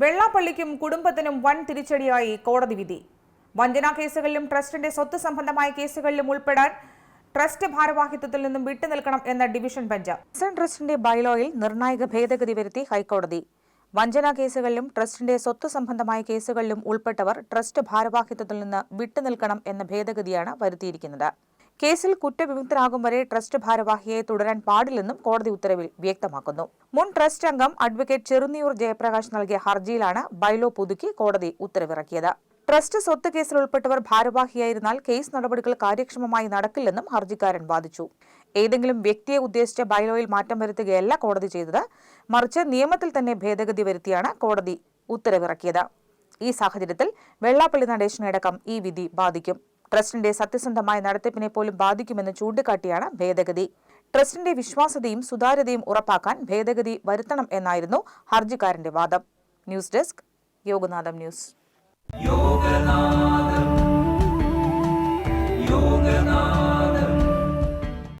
വെള്ളാപ്പള്ളിക്കും കുടുംബത്തിനും വൻ തിരിച്ചടിയായി കോടതി വിധി. വഞ്ചനാ കേസുകളിലും ട്രസ്റ്റിന്റെ സ്വത്ത് സംബന്ധമായ കേസുകളിലും ഉൾപ്പെടാൻ ട്രസ്റ്റ് ഭാരവാഹിത്വത്തിൽ നിന്നും വിട്ടുനിൽക്കണം എന്ന ഡിവിഷൻ ബെഞ്ച്. സൺ ട്രസ്റ്റിന്റെ ബൈലോയിൽ നിർണായക ഭേദഗതി വരുത്തി ഹൈക്കോടതി. വഞ്ചനാ കേസുകളിലും ട്രസ്റ്റിന്റെ സ്വത്ത് സംബന്ധമായ കേസുകളിലും ഉൾപ്പെട്ടവർ ട്രസ്റ്റ് ഭാരവാഹിത്വത്തിൽ നിന്ന് വിട്ടുനിൽക്കണം എന്ന ഭേദഗതിയാണ് വരുത്തിയിരിക്കുന്നത്. കേസിൽ കുറ്റവിമുക്തരാകും വരെ ട്രസ്റ്റ് ഭാരവാഹിയെ തുടരാൻ പാടില്ലെന്നും കോടതി ഉത്തരവിൽ വ്യക്തമാക്കുന്നു. മുൻ ട്രസ്റ്റ് അംഗം അഡ്വക്കേറ്റ് ചെറുന്നിയൂർ ജയപ്രകാശ് നൽകിയ ഹർജിയിലാണ് ബൈലോ പുതുക്കി കോടതി ഉത്തരവിറക്കിയത്. ട്രസ്റ്റ് സ്വത്ത് കേസിൽ ഉൾപ്പെട്ടവർ ഭാരവാഹിയായിരുന്നാൽ കേസ് നടപടികൾ കാര്യക്ഷമമായി നടക്കില്ലെന്നും ഹർജിക്കാരൻ വാദിച്ചു. ഏതെങ്കിലും വ്യക്തിയെ ഉദ്ദേശിച്ച ബൈലോയിൽ മാറ്റം വരുത്തുകയല്ല കോടതി ചെയ്തത്. മറിച്ച് നിയമത്തിൽ തന്നെ ഭേദഗതി വരുത്തിയാണ് കോടതി ഉത്തരവിറക്കിയത്. ഈ സാഹചര്യത്തിൽ വെള്ളാപ്പള്ളി നടേശനടക്കം ഈ വിധി ബാധിക്കും. ട്രസ്റ്റിന്റെ സത്യസന്ധമായ നടത്തിപ്പിനെ പോലും ബാധിക്കുമെന്ന് ചൂണ്ടിക്കാട്ടിയാണ് ഭേദഗതി. ട്രസ്റ്റിന്റെ വിശ്വാസ്യതയും സുതാര്യതയും ഉറപ്പാക്കാൻ ഭേദഗതി വരുത്തണം എന്നായിരുന്നു ഹർജിക്കാരന്റെ വാദം. News desk Yoganatham news. Yoganatham